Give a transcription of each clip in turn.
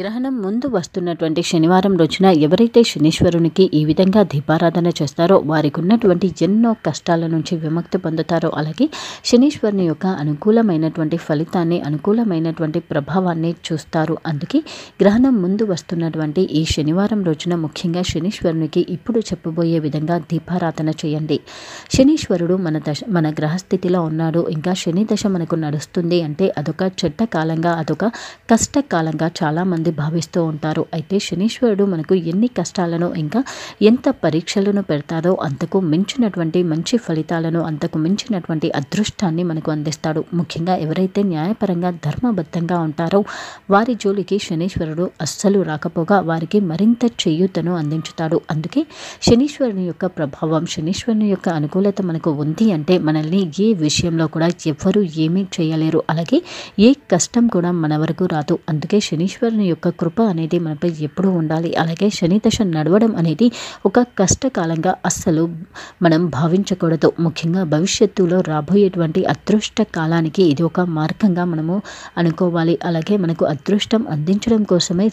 గ్రహణం ముందు వస్తున్నటువంటి శనివారం రోజున ఎవరైతే శనీశ్వరునికి ఈ విధంగా దీపారాధన చేస్తారో వారికి ఉన్నటువంటి ఎన్నో కష్టాల నుంచి విముక్తి పొందుతారో అలాగే శనీశ్వరుని యొక్క అనుకూలమైనటువంటి ఫలితాన్ని అనుకూలమైనటువంటి ప్రభావాన్ని చూస్తారు. అందుకే గ్రహణం ముందు వస్తున్నటువంటి ఈ శనివారం రోజున ముఖ్యంగా శనీశ్వరునికి ఇప్పుడు చెప్పబోయే విధంగా దీపారాధన చేయండి. శనీశ్వరుడు మన దశ మన గ్రహస్థితిలో ఉన్నాడు. ఇంకా శని దశ మనకు నడుస్తుంది అంటే అదొక చెడ్డ కాలంగా అదొక కష్టకాలంగా చాలామంది భావిస్తూ ఉంటారు. అయితే శనీశ్వరుడు మనకు ఎన్ని కష్టాలను ఇంకా ఎంత పరీక్షలను పెడతారో అంతకు మించినటువంటి మంచి ఫలితాలను అంతకు మించినటువంటి అదృష్టాన్ని మనకు అందిస్తాడు. ముఖ్యంగా ఎవరైతే న్యాయపరంగా ధర్మబద్ధంగా ఉంటారో వారి జోలికి శనీశ్వరుడు అస్సలు రాకపోగా వారికి మరింత చేయూతను అందించుతాడు. అందుకే శనీశ్వరుని యొక్క ప్రభావం శనీశ్వరుని యొక్క అనుకూలత మనకు ఉంది అంటే మనల్ని ఏ విషయంలో కూడా ఎవ్వరూ ఏమీ చేయలేరు. అలాగే ఏ కష్టం కూడా మన వరకు రాదు. అందుకే శనీశ్వరుని యొక్క కృప అనేది మనపై ఎప్పుడూ ఉండాలి. అలాగే శని దశ నడవడం అనేది ఒక కష్టకాలంగా అస్సలు మనం భావించకూడదు. ముఖ్యంగా భవిష్యత్తులో రాబోయేటువంటి అదృష్ట కాలానికి ఇది ఒక మార్గంగా మనము అనుకోవాలి. అలాగే మనకు అదృష్టం అందించడం కోసమే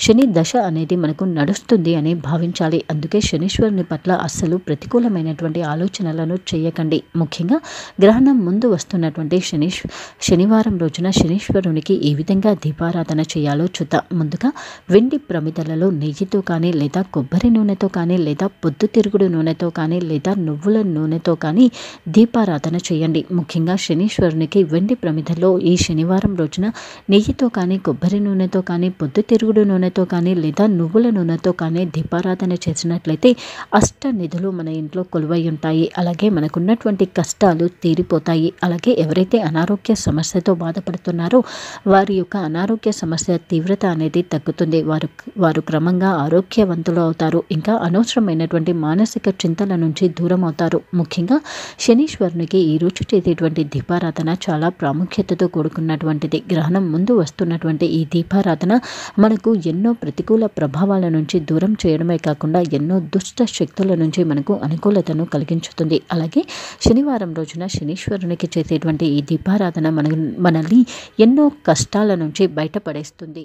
శని దశ అనేది మనకు నడుస్తుంది అని భావించాలి. అందుకే శనీశ్వరుని పట్ల అస్సలు ప్రతికూలమైనటువంటి ఆలోచనలను చేయకండి. ముఖ్యంగా గ్రహణం ముందు వస్తున్నటువంటి శని శనివారం రోజున శనీశ్వరునికి ఏ విధంగా దీపారాధన చేయాలో చూద్దాం. ముందుగా వెండి ప్రమిదలలో నెయ్యితో కానీ లేదా కొబ్బరి నూనెతో కానీ లేదా పొద్దుతిరుగుడు నూనెతో కానీ లేదా నువ్వుల నూనెతో కానీ దీపారాధన చేయండి. ముఖ్యంగా శనీశ్వరునికి వెండి ప్రమిదలో ఈ శనివారం రోజున నెయ్యితో కానీ కొబ్బరి నూనెతో కానీ పొద్దుతిరుగుడు నూనెతో కానీ లేదా నువ్వుల నూనెతో కానీ దీపారాధన చేసినట్లయితే అష్ట నిధులు మన ఇంట్లో కొలువై ఉంటాయి. అలాగే మనకున్నటువంటి కష్టాలు తీరిపోతాయి. అలాగే ఎవరైతే అనారోగ్య సమస్యతో బాధపడుతున్నారో వారి యొక్క అనారోగ్య సమస్య తీవ్రత అనేది తగ్గుతుంది. వారు వారు క్రమంగా ఆరోగ్యవంతులు అవుతారు. ఇంకా అనవసరమైనటువంటి మానసిక చింతల నుంచి దూరం అవుతారు ముఖ్యంగా శనీశ్వరునికి ఈ రోజు చేసేటువంటి దీపారాధన చాలా ప్రాముఖ్యతతో కూడుకున్నటువంటిది. గ్రహణం ముందు వస్తున్నటువంటి ఈ దీపారాధన మనకు ఎన్నో ప్రతికూల ప్రభావాల నుంచి దూరం చేయడమే కాకుండా ఎన్నో దుష్ట శక్తుల నుంచి మనకు అనుకూలతను కలిగించుతుంది. అలాగే శనివారం రోజున శనీశ్వరునికి చేసేటువంటి ఈ దీపారాధన మన మనల్ని ఎన్నో కష్టాల నుంచి బయటపడేస్తుంది.